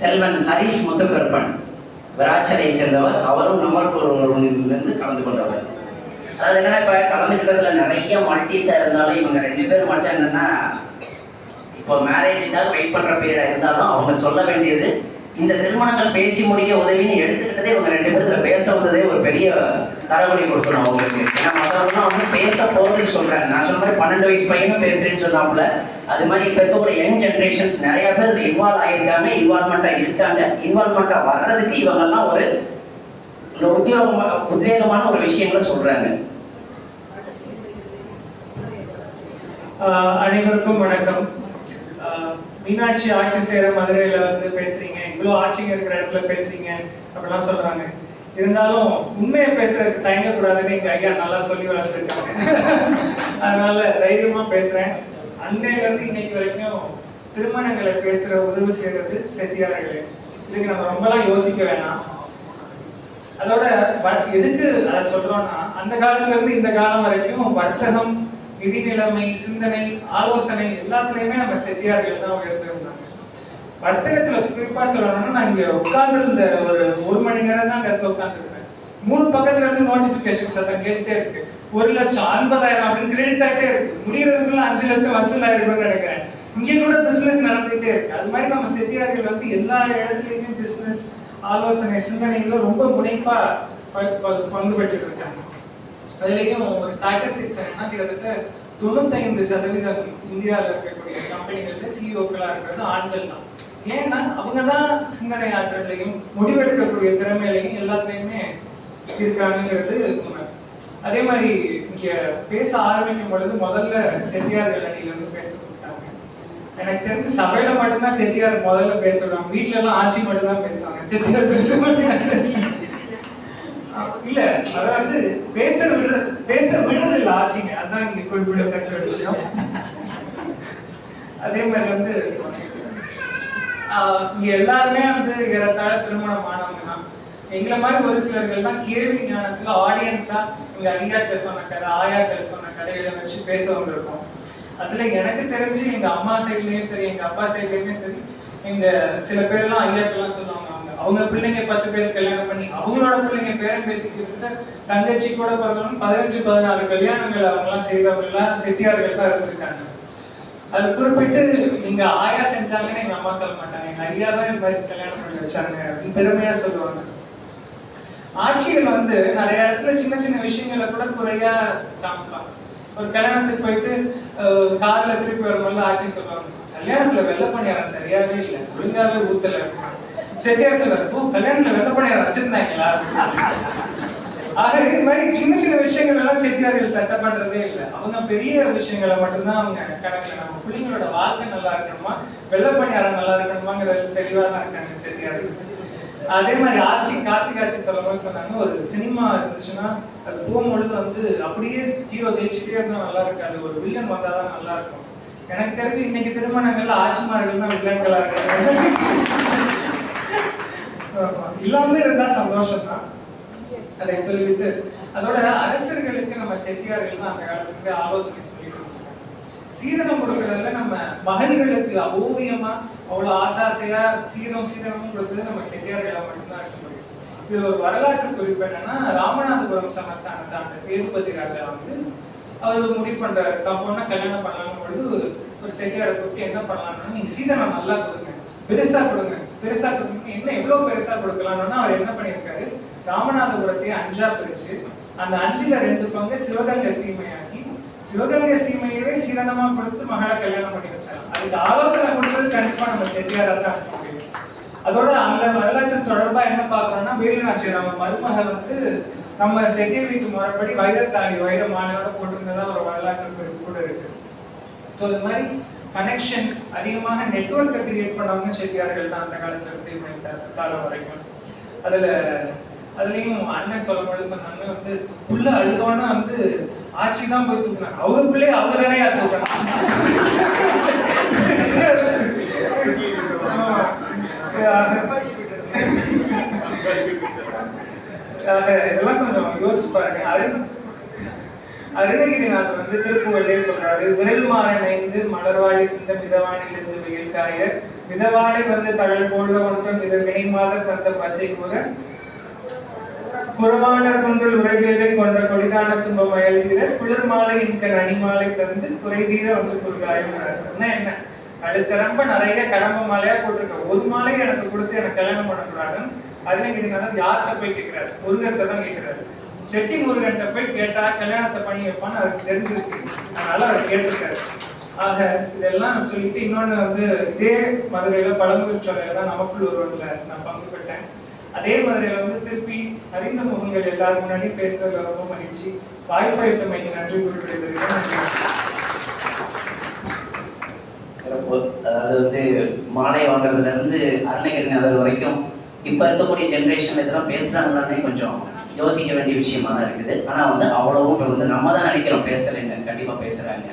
செல்வன் ஹரிஷ் முத்துக்கருப்பன் விராச்சலையை சேர்ந்தவர். அவரும் நம்மள்பூரிலிருந்து கலந்து கொண்டவர். அதாவது என்னன்னா இப்போ கலந்துக்கிட்டதுல நிறைய மல்டிஸாக இருந்தாலும் இவங்க ரெண்டு பேர் மட்டும் என்னன்னா இப்போ மேரேஜுக்காக வெயிட் பண்ணுற பீரியடாக இருந்தாலும் அவங்க சொல்ல வேண்டியது இந்த திருமணங்கள் பேசி முடிக்க உதவின்னு எடுத்துக்கிட்டதே இவங்க ரெண்டு பேரும் பேச வந்ததே ஒரு பெரிய தரவழி கொடுக்கணும் அவங்களுக்கு ஏன்னா மற்றவங்களாம் வந்து பேச போகிறதுக்கு சொல்றாங்க. நான் சொன்ன மாதிரி பன்னெண்டு வயசு பையனும் பேசுறேன்னு சொன்னாப்புல. அது மாதிரி இப்போ இருக்கக்கூடிய யங் ஜென்ரேஷன்ஸ் நிறைய பேர் இதில் இன்வால்வ் ஆகியிருக்காங்க இன்வால்மெண்ட்டாக இருக்காங்க. இன்வால்மெண்ட்டாக வர்றதுக்கு இவங்கெல்லாம் ஒரு ஒரு உத்தியோகமா உத்வேகமான ஒரு விஷயங்களை சொல்கிறாங்க அனைவருக்கும் வணக்கம். மீனாட்சி ஆட்சி செய்யற மதுரையில வந்து பேசுறீங்க. இவ்வளவு ஆட்சிங்க இருக்கிற இடத்துல பேசுறீங்க. அப்படிலாம் சொல்றாங்க. இருந்தாலும் உண்மையை பேசுறதுக்கு தயங்கக்கூடாதுன்னு எங்க ஐயா நல்லா சொல்லி வளர்த்துருக்காங்க. அதனால தைரியமா பேசுறேன். அன்னையில இருந்து இன்னைக்கு வரைக்கும் திருமணங்களை பேசுற உதவி செய்யறது செட்டியார்களே. இதுக்கு நம்ம ரொம்பலாம் யோசிக்க வேணாம். அதோட எதுக்கு அதை சொல்றோம்னா அந்த காலத்துல இருந்து இந்த காலம் வரைக்கும் வர்த்தகம் நிதி நிலைமை சிந்தனை ஆலோசனை எல்லாத்துலயுமே நம்ம செட்டியார்கள் தான் உயர்ந்திருந்தாங்க வர்த்தகத்துல குறிப்பா சொல்லணும்னா நான் இங்க உட்கார்ந்துருந்த ஒரு ஒரு மணி நேரம் தான் அந்த இடத்துல மூணு பக்கத்துல இருந்து நோட்டிபிகேஷன் சத்தம் கேட்டுட்டே இருக்கு. ஒரு லட்சம் ஐம்பதாயிரம் அப்படின்னு கிரெடிட் ஆகிட்டே இருக்கு. முடியறதுக்குள்ள அஞ்சு லட்சம் வசூல் ஆயிருக்கும்னு நினைக்கிறேன். இங்கே கூட பிசினஸ் நடந்துகிட்டே இருக்கு. அது மாதிரி நம்ம செட்டியார்கள் வந்து எல்லா இடத்துலயுமே பிசினஸ் ஆலோசனை சிந்தனைகளும் ரொம்ப முனைப்பா பங்கு பெற்று இருக்காங்க. அதுலேயும் ஒரு ஸ்டாட்டிஸ்டிக்ஸ் என்னன்னா கிட்டத்தட்ட தொண்ணூத்தைந்து சதவீதம் இந்தியாவில் இருக்கக்கூடிய கம்பெனிகளில் சிஇஓக்களாக இருக்கிறது ஆண்கள் தான். ஏன்னா அவங்க தான் சிந்தனை ஆற்றலையும் முடிவெடுக்கக்கூடிய திறமையிலையும் எல்லாத்துலேயுமே இருக்காங்கிறது உண்மை. அதே மாதிரி இங்கே பேச ஆரம்பிக்கும் பொழுது முதல்ல செட்டியார்கள் அணியில் வந்து பேச கூப்பிட்டாங்க. எனக்கு தெரிஞ்சு சபையில மட்டும்தான் செட்டியார் முதல்ல பேச விடுவாங்க எல்லாம் ஆட்சி மட்டும்தான் பேசுவாங்க. செட்டியார் பேச மாட்டாங்க. இல்ல அதாவது பேச விடுற பேச விடுறது இல்ல ஆட்சிங்க. அதான் இங்க குறிப்பிடத்தக்க விஷயம். அதே மாதிரி வந்து இங்க எல்லாருமே வந்து ஏறத்தாழ திருமணம் ஆனவங்க தான் எங்களை மாதிரி ஒரு சிலர்கள் தான் கேள்வி ஞானத்துல ஆடியன்ஸா இங்க ஐயாக்கள் சொன்ன கதை ஆயாக்கள் சொன்ன கதைகளை வச்சு பேச வந்திருக்கோம் அதுல எனக்கு தெரிஞ்சு எங்க அம்மா சைட்லயும் சரி எங்க அப்பா சைட்லயுமே சரி எங்க சில பேர்லாம் ஐயாக்கெல்லாம் சொல்லுவாங்க அவங்க பிள்ளைங்க பத்து பேர் கல்யாணம் பண்ணி அவங்களோட பிள்ளைங்க பேரன் பேத்திக்கு எடுத்துட்டு தங்கச்சி கூட பிறந்தவங்க பதினஞ்சு பதினாலு கல்யாணங்கள் அவங்கெல்லாம் செய்தவங்க எல்லாம் செட்டியார்கள் தான் இருந்திருக்காங்க. அது குறிப்பிட்டு எங்க ஆயா செஞ்சாங்கன்னு எங்க அம்மா சொல்ல மாட்டாங்க. எங்க ஐயா தான் என் வயசு கல்யாணம் பண்ணி வச்சாங்க அப்படின்னு பெருமையா சொல்லுவாங்க. ஆட்சிகள் வந்து நிறைய இடத்துல சின்ன சின்ன விஷயங்களை கூட குறையா காமிக்கலாம் ஒரு கல்யாணத்துக்கு போயிட்டு கார்ல திருப்பி வரும்போது ஆட்சி சொல்லுவாங்க. கல்யாணத்துல வெள்ளை பணியாரம் சரியாவே இல்லை. ஒழுங்காவே ஊத்தல. சரியா சொல்றாரு ஓ கல்யாணத்துல வச்சிருந்தாங்களா? ஆக இது மாதிரி சின்ன சின்ன விஷயங்கள் எல்லாம் செட்டியார்கள் சட்டை பண்றதே இல்லை. அவங்க பெரிய விஷயங்களை மட்டும்தான் அவங்க கணக்குல நம்ம பிள்ளைங்களோட வாழ்க்கை நல்லா இருக்கணுமா? வெள்ளை பணியாரம் நல்லா இருக்கணுமாங்கிறது தெளிவா தான் இருக்காங்க செட்டியார்கள். அதே மாதிரி ஆட்சி கார்த்திக் ஆட்சி சொல்லும் போது சொன்னாங்க ஒரு சினிமா இருந்துச்சுன்னா அது போகும்பொழுது வந்து அப்படியே ஹீரோ ஜெயிச்சுட்டே இருந்தா நல்லா இருக்காது. ஒரு வில்லன் வந்தாதான் நல்லா இருக்கும். எனக்கு தெரிஞ்சு இன்னைக்கு திருமணங்கள்ல ஆட்சிமார்கள் தான் வில்லன்களா இருக்காங்க. இல்லாம இருந்தா சந்தோஷம் தான் அதை சொல்லிவிட்டு அதோட அரசர்களுக்கு நம்ம செட்டியார்கள் தான் அந்த இருந்து ஆலோசனை சொல்லிட்டு இருக்காங்க சீதனம் கொடுக்கறதுல நம்ம மகள்களுக்கு ஓவியமா அவ்வளவு ஆசாசையா சீரம் சீதனமும் கொடுத்தது நம்ம செட்டியார்களை மட்டும்தான் இருக்க முடியும். இது ஒரு வரலாற்று குறிப்பு என்னன்னா ராமநாதபுரம் சமஸ்தானத்தை அந்த சேதுபதி ராஜா வந்து அவர் முடிவு பண்றாரு. தான் பொண்ணை கல்யாணம் பண்ணலாம் பொழுது ஒரு செட்டியாரை கூப்பிட்டு என்ன பண்ணலாம்னா நீங்க சீதனம் நல்லா கொடுங்க. பெருசா கொடுங்க. பெருசா என்ன எவ்வளவு பெருசா கொடுக்கலாம்னா அவர் என்ன பண்ணியிருக்காரு? ராமநாதபுரத்தையே அஞ்சா பிரிச்சு அந்த அஞ்சுல ரெண்டு பங்கு சிவகங்கை சீமையாக்கி சிவகங்கை சீமையவே சீதனமா கொடுத்து மகளை கல்யாணம் பண்ணி வச்சாங்க அதுக்கு ஆலோசனை கொடுத்தது கண்டிப்பா நம்ம செட்டியாரா தான் முடியும் அதோட அந்த வரலாற்று தொடர்பா என்ன பாக்குறோம்னா வேலுநாச்சி நம்ம மருமகள் வந்து நம்ம செட்டியார் வீட்டு முறைப்படி வைரத்தாடி வைர மாலையோட போட்டிருந்ததா ஒரு வரலாற்று குறிப்பு கூட இருக்கு. ஸோ இது மாதிரி கனெக்ஷன்ஸ் அதிகமாக நெட்வொர்க்கை கிரியேட் பண்ணவங்க செட்டியார்கள் தான் அந்த காலத்துல இருந்து இந்த காலம் வரைக்கும். அதுல அதுலேயும் அண்ணன் சொல்லும்போது சொன்னாங்க வந்து உள்ள அழுதோன்னா வந்து ஆட்சி தான் போய் தூக்குனாங்க. அவங்க பிள்ளைய அவங்க தானே யார் இதெல்லாம் கொஞ்சம் யோசிச்சு பாருங்க. அது அருணகிரிநாதர் வந்து திருப்புகழே சொல்றாரு. விரல் மாற மலர்வாழி சிந்த மிதவானிலிருந்து வெயில் காய விதவாடை வந்து தழல் போல ஒன்றும் இது வினைமாத பந்த பசை கூற புறவாளர் குன்றில் உரைவேதை கொண்ட கொடிதான துன்பம் அயல்தீர குளிர் மாலை அணி மாலை தந்து குறைதீர வந்து குறுகாயம் என்ன என்ன? அடுத்த ரொம்ப நிறைய கடம்ப மாலையா போட்டிருக்க. ஒரு மாலை எனக்கு கொடுத்து எனக்கு கல்யாணம் பண்ணக்கூடாதுன்னு அருணகிரிநாதர் யார்கிட்ட போய் கேட்கிறாரு? முருகன்கிட்ட தான் கேட்கிறாரு. செட்டி முருகன்கிட்ட போய் கேட்டா கல்யாணத்தை பண்ணி வைப்பான்னு அவருக்கு தெரிஞ்சிருக்கு. அதனால அவர் கேட்டிருக்காரு. ஆக இதெல்லாம் சொல்லிட்டு இன்னொன்னு வந்து இதே மதுரையில பழமுதிர் சோலையில தான் நமக்குள் ஒருவன்ல நான் பங்கு பெற்றேன். அதே மதுரையில வந்து திருப்பி அறிந்த முகங்கள் எல்லாரும் முன்னாடி பேசுறதுல ரொம்ப மகிழ்ச்சி. வாய்ப்பளித்தமைக்கு நன்றி குறிப்பிடுகிறேன் நன்றி. அதாவது வந்து மாலை வாங்குறதுல இருந்து அருணகிரிநாதர் வரைக்கும் இப்போ இருக்கக்கூடிய ஜென்ரேஷன் இதெல்லாம் பேசுறாங்களானே கொஞ்சம் யோசிக்க வேண்டிய விஷயமா தான் இருக்குது. ஆனால் வந்து அவ்வளவும் இப்போ வந்து நம்ம தான் நினைக்கிறோம் பேசலைங்க கண்டிப்பாக பேசுகிறாங்க